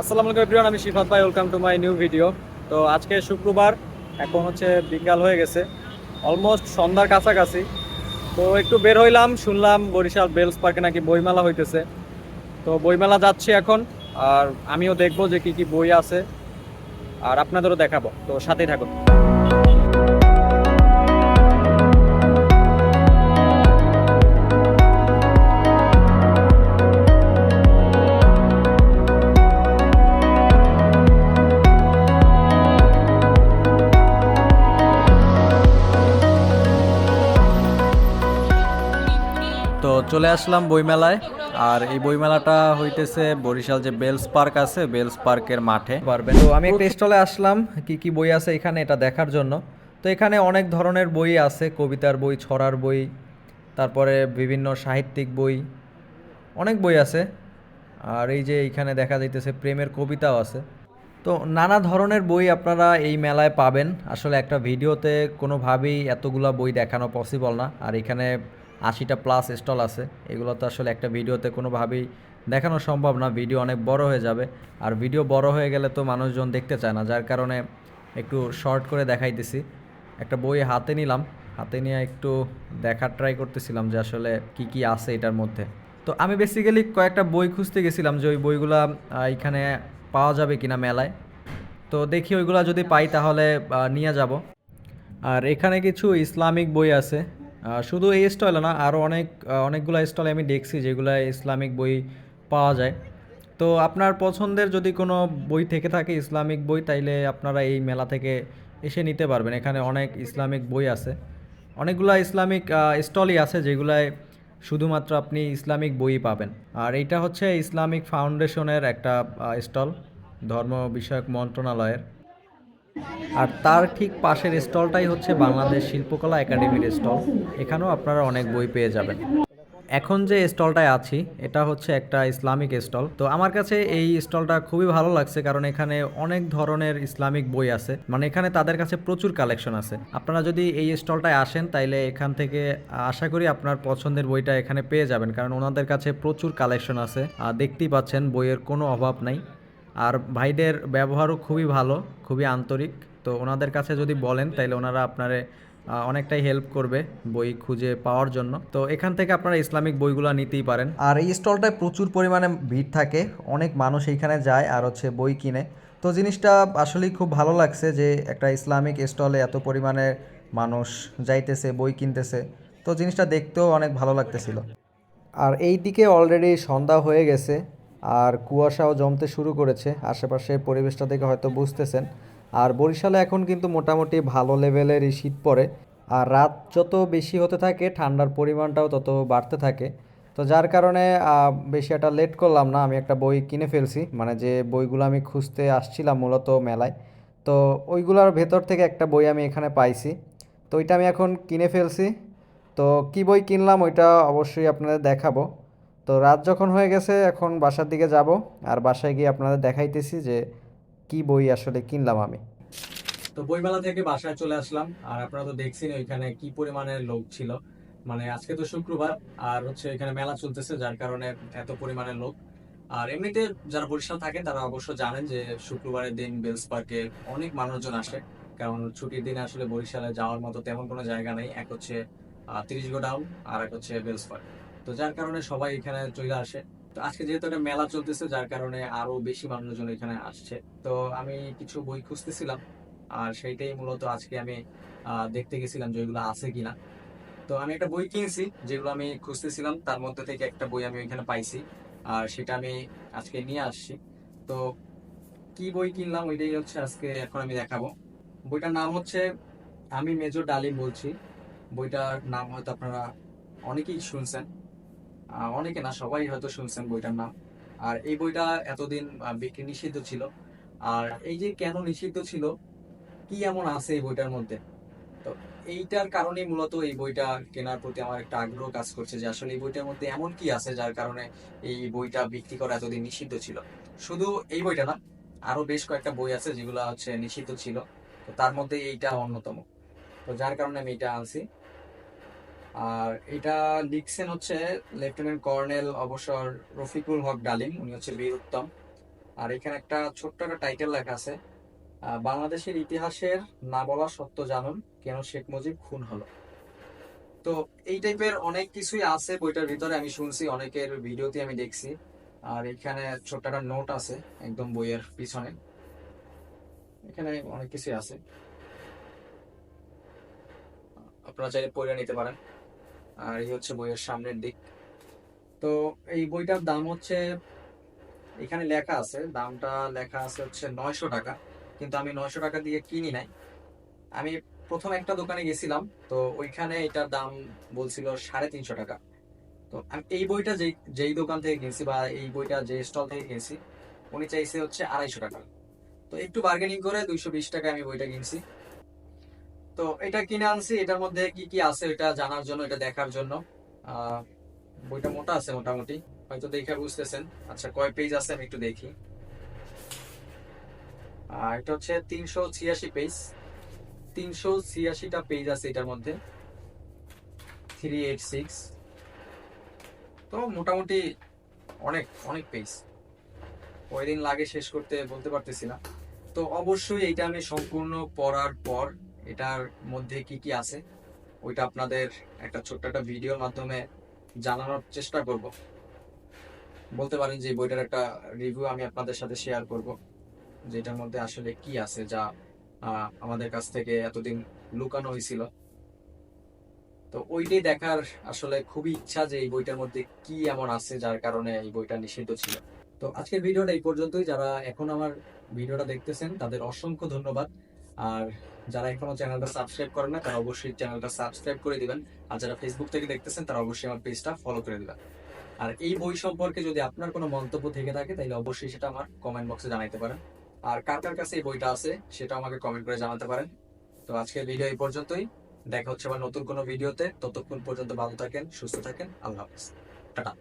আসসালামু আলাইকুম এভরিওয়ান আমি শিফাত ভাই welcome to my new video তো আজকে শুক্রবার, এখন হচ্ছে বিকাল হয়ে গেছে অলমোস্ট সন্ধ্যার কাছাকাছি। তো একটু বের হইলাম, শুনলাম বরিশাল বেলস পার্কে নাকি বইমেলা হইতেছে। তো বইমেলা যাচ্ছি এখন, আর আমিও দেখব যে কি কি বই আছে, আর আপনাদেরও দেখাবো। তো সাথেই থাকুন। চলে আসলাম বইমেলায়। আর এই বইমেলাটা হইতেছে বরিশাল যে বেলস পার্ক আছে, বেলস পার্কের মাঠে। পারবেন। তো আমি একটা স্টলে আসলাম, কি কি বই আছে এখানে এটা দেখার জন্য। তো এখানে অনেক ধরনের বই আছে, কবিতার বই, ছড়ার বই, তারপরে বিভিন্ন সাহিত্যিক বই, অনেক বই আছে। আর এই যে এইখানে দেখা যাইতেছে প্রেমের কবিতাও আছে। তো নানা ধরনের বই আপনারা এই মেলায় পাবেন। আসলে একটা ভিডিওতে কোনোভাবেই এতগুলা বই দেখানো পসিবল না। আর এখানে আশিটা প্লাস স্টল আছে। এগুলো তো আসলে একটা ভিডিওতে কোনোভাবেই দেখানো সম্ভব না, ভিডিও অনেক বড় হয়ে যাবে। আর ভিডিও বড় হয়ে গেলে তো মানুষজন দেখতে চায় না, যার কারণে একটু শর্ট করে দেখাইতেছি। একটা বই হাতে নিলাম, হাতে নিয়ে একটু দেখার ট্রাই করতেছিলাম যে আসলে কি কি আছে এটার মধ্যে। তো আমি বেসিক্যালি কয়েকটা বই খুঁজতে গেছিলাম যে ওই বইগুলা এখানে পাওয়া যাবে কিনা মেলায়। তো দেখি ওইগুলো যদি পাই তাহলে নিয়ে যাব। আর এখানে কিছু ইসলামিক বই আছে। শুধু এই স্টলে না আরও অনেক অনেকগুলো স্টলে আমি দেখছি যেগুলো ইসলামিক বই পাওয়া যায়। তো আপনার পছন্দের যদি কোনো বই থেকে থাকে, ইসলামিক বই, তাইলে আপনারা এই মেলা থেকে এসে নিতে পারবেন। এখানে অনেক ইসলামিক বই আছে। অনেকগুলো ইসলামিক স্টলই আছে যেগুলায় শুধুমাত্র আপনি ইসলামিক বই পাবেন। আর এইটা হচ্ছে ইসলামিক ফাউন্ডেশনের একটা স্টল ধর্ম বিষয়ক মন্ত্রণালয়ের। আর তার ঠিক পাশের স্টলটাই হচ্ছে বাংলাদেশ শিল্পকলা একাডেমির স্টল। এখানেও আপনারা অনেক বই পেয়ে যাবেন। এখন যে স্টলটায় আছি, এটা হচ্ছে একটা ইসলামিক স্টল। তো আমার কাছে এই স্টলটা খুবই ভালো লাগছে কারণ এখানে অনেক ধরনের ইসলামিক বই আছে। মানে এখানে তাদের কাছে প্রচুর কালেকশন আছে। আপনারা যদি এই স্টলটায় আসেন, তাইলে এখান থেকে আশা করি আপনার পছন্দের বইটা এখানে পেয়ে যাবেন। কারণ ওনাদের কাছে প্রচুর কালেকশন আছে। আর দেখতেই পাচ্ছেন, বইয়ের কোনো অভাব নাই। আর ভাইদের ব্যবহারও খুবই ভালো খুবই আন্তরিক। তো ওনাদের কাছে যদি বলেন তাইলে ওনারা আপনারে অনেকটাই হেল্প করবে বই খুঁজে পাওয়ার জন্য। তো এখান থেকে আপনারা ইসলামিক বইগুলো নিতেই পারেন। আর এই স্টলটায় প্রচুর পরিমাণে ভিড় থাকে অনেক মানুষ এইখানে যায় আর হচ্ছে বই কিনে। তো জিনিসটা আসলেই খুব ভালো লাগছে যে একটা ইসলামিক স্টলে এত পরিমাণে মানুষ যাইতেছে বই কিনতেছে। তো জিনিসটা দেখতেও অনেক ভালো লাগতেছিল। আর এই দিকে অলরেডি সন্ধ্যা হয়ে গেছে। আর কুয়াশাও জমতে শুরু করেছে। আশেপাশে পরিবেশটা দেখে হয়তো বুঝতেছেন। আর বরিশালে এখন কিন্তু মোটামুটি ভালো লেভেলেরই শীত পড়ে। আর রাত যত বেশি হতে থাকে, ঠান্ডার পরিমাণটাও তত বাড়তে থাকে। তো যার কারণে বেশি একটা লেট করলাম না, আমি একটা বই কিনে ফেলছি। মানে যে বইগুলো আমি খুঁজতে আসছিলাম মূলত মেলায়। তো ওইগুলোর ভেতর থেকে একটা বই আমি এখানে পাইছি। তো ওইটা আমি এখন কিনে ফেলছি। তো কি বই কিনলাম, ওইটা অবশ্যই আপনাদের দেখাবো। তো রাত যখন হয়ে গেছে, এখন বাসার দিকে যাব। আর বাসায় গিয়ে আপনাদের দেখাইতেছি যে কি বই আসলে কিনলাম আমি। তো বইমেলা থেকে বাসায় চলে আসলাম। আর আপনারা তো দেখছেন ওইখানে কি পরিমাণের লোক ছিল। মানে আজকে তো শুক্রবার, আর হচ্ছে এখানে মেলা চলতেছে, যার কারণে এত পরিমাণের লোক। আর এমনিতে যারা বরিশাল থাকেন, তারা অবশ্য জানেন যে শুক্রবারের দিন বেলস পার্কে অনেক মানুষজন আসে। কারণ ছুটির দিনে আসলে বরিশালে যাওয়ার মতো তেমন কোনো জায়গা নেই। এক হচ্ছে তিরিশ গোডাউন, আর এক হচ্ছে বেলস পার্ক। তো যার কারণে সবাই এখানে চলে আসে। তো আজকে যেহেতু একটা মেলা চলতেছে, যার কারণে আরও বেশি মানুষজন এখানে আসছে। তো আমি কিছু বই খুঁজতেছিলাম, আর সেইটাই মূলত আজকে আমি দেখতে গেছিলাম যে ওইগুলো আছে কিনা। তো আমি একটা বই কিনছি, যেগুলো আমি খুঁজতেছিলাম, তার মধ্যে থেকে একটা বই আমি ওইখানে পাইছি, আর সেটা আমি আজকে নিয়ে আসছি। তো কি বই কিনলাম, ওইটাই হচ্ছে আজকে এখন আমি দেখাবো। বইটার নাম হচ্ছে আমি মেজর ডালিম বলছি। বইটার নাম হয়তো আপনারা অনেকেই শুনছেন। অনেকে না, সবাই হয়তো শুনছেন বইটার নাম। আর এই বইটা এতদিন বিক্রি নিষিদ্ধ ছিল। আর এই যে কেন নিষিদ্ধ ছিল, কি এমন আছে এই বইটার মধ্যে? তো এইটার কারণেই মূলত এই বইটা কেনার প্রতি আমার একটা আগ্রহ কাজ করছে যে আসলে এই বইটার মধ্যে এমন কি আছে যার কারণে এই বইটা বিক্রি করা এতদিন নিষিদ্ধ ছিল। শুধু এই বইটা না, আরও বেশ কয়েকটা বই আছে যেগুলো হচ্ছে নিষিদ্ধ ছিল। তো তার মধ্যে এইটা অন্যতম। তো যার কারণে আমি এটা আনছি। আর এটা লিখছেন হচ্ছে লেফটেন্যান্ট কর্নেল অবসর রফিকুল হক ডালিম, উনি হচ্ছে বীর উত্তম। আর এখানে একটা ছোট্ট একটা টাইটেল লেখা আছে বাংলাদেশের ইতিহাসের না বলা সত্য জানুন, কেন শেখ মুজিব খুন হলো। তো এই টাইপের অনেক কিছুই আছে বইটার ভিতরে, আমি শুনছি, অনেকের ভিডিওতে আমি দেখছি। আর এখানে ছোট্ট একটা নোট আছে একদম বইয়ের পিছনে। এখানে অনেক কিছুই আছে। আপনারা চাইলে পড়ে নিতে পারেন। আর এই হচ্ছে বইয়ের সামনের দিক। তো এই বইটার দাম হচ্ছে, এখানে লেখা আছে, দামটা লেখা আছে হচ্ছে নয়শো টাকা, কিন্তু আমি নয়শো টাকা দিয়ে কিনি নাই। আমি প্রথম একটা দোকানে গেছিলাম, তো ওইখানে এটার দাম বলছিল সাড়ে তিনশো টাকা। তো আমি এই বইটা যেই যেই দোকান থেকে কিনছি বা এই বইটা যে স্টল থেকে কিনছি, উনি চাইছে হচ্ছে আড়াইশো টাকা। তো একটু বার্গেনিং করে দুইশো বিশ টাকা আমি বইটা কিনছি। তো এটা কিনে আনছি, এটার মধ্যে কি কি আছে এটা জানার জন্য, এটা দেখার জন্য। বইটা মোটা আছে মোটামুটি, হয়তো দেখে বুঝতেছেন। আচ্ছা কয় পেজ আছে আমি একটু দেখি। এটা হচ্ছে তিনশো ছিয়াশি পেজ তিনশো ছিয়াশিটা পেজ আছে এটার মধ্যে। থ্রি এইট সিক্স তো মোটামুটি অনেক অনেক পেজ কয়দিন লাগে শেষ করতে বলতে পারতেছি না। তো অবশ্যই এটা আমি সম্পূর্ণ পড়ার পর এটার মধ্যে কি কি আছে, ওইটা আপনাদের একটা ছোট্ট একটা ভিডিওর মাধ্যমে জানানোর চেষ্টা করব। বলতে পারেন যে বইটার একটা রিভিউ আমি আপনাদের সাথে শেয়ার করব, যেটার মধ্যে আসলে কি আছে যা আমাদের কাছ থেকে এতদিন লুকানো হয়েছিল। তো ওইটাই দেখার আসলে খুবই ইচ্ছা যে এই বইটার মধ্যে কি এমন আছে যার কারণে এই বইটা নিষিদ্ধ ছিল। তো আজকের ভিডিওটা এই পর্যন্তই। যারা এখন আমার ভিডিওটা দেখতেছেন, তাদের অসংখ্য ধন্যবাদ। আর যারা এখনও চ্যানেলটা সাবস্ক্রাইব করেন না, তারা অবশ্যই চ্যানেলটা সাবস্ক্রাইব করে দিবেন। আর যারা ফেসবুক থেকে দেখতেছেন, তারা অবশ্যই আমার পেজটা ফলো করে দিবেন। আর এই বই সম্পর্কে যদি আপনার কোনো মন্তব্য থেকে থাকে, তাহলে অবশ্যই সেটা আমার কমেন্ট বক্সে জানাইতে পারেন। আর কার কার কাছে এই বইটা আছে, সেটা আমাকে কমেন্ট করে জানাতে পারেন। তো আজকের ভিডিও এই পর্যন্তই। দেখা হচ্ছে আবার নতুন কোনো ভিডিওতে ততক্ষণ পর্যন্ত ভালো থাকেন, সুস্থ থাকেন। আল্লাহ হাফিজ। টাটা।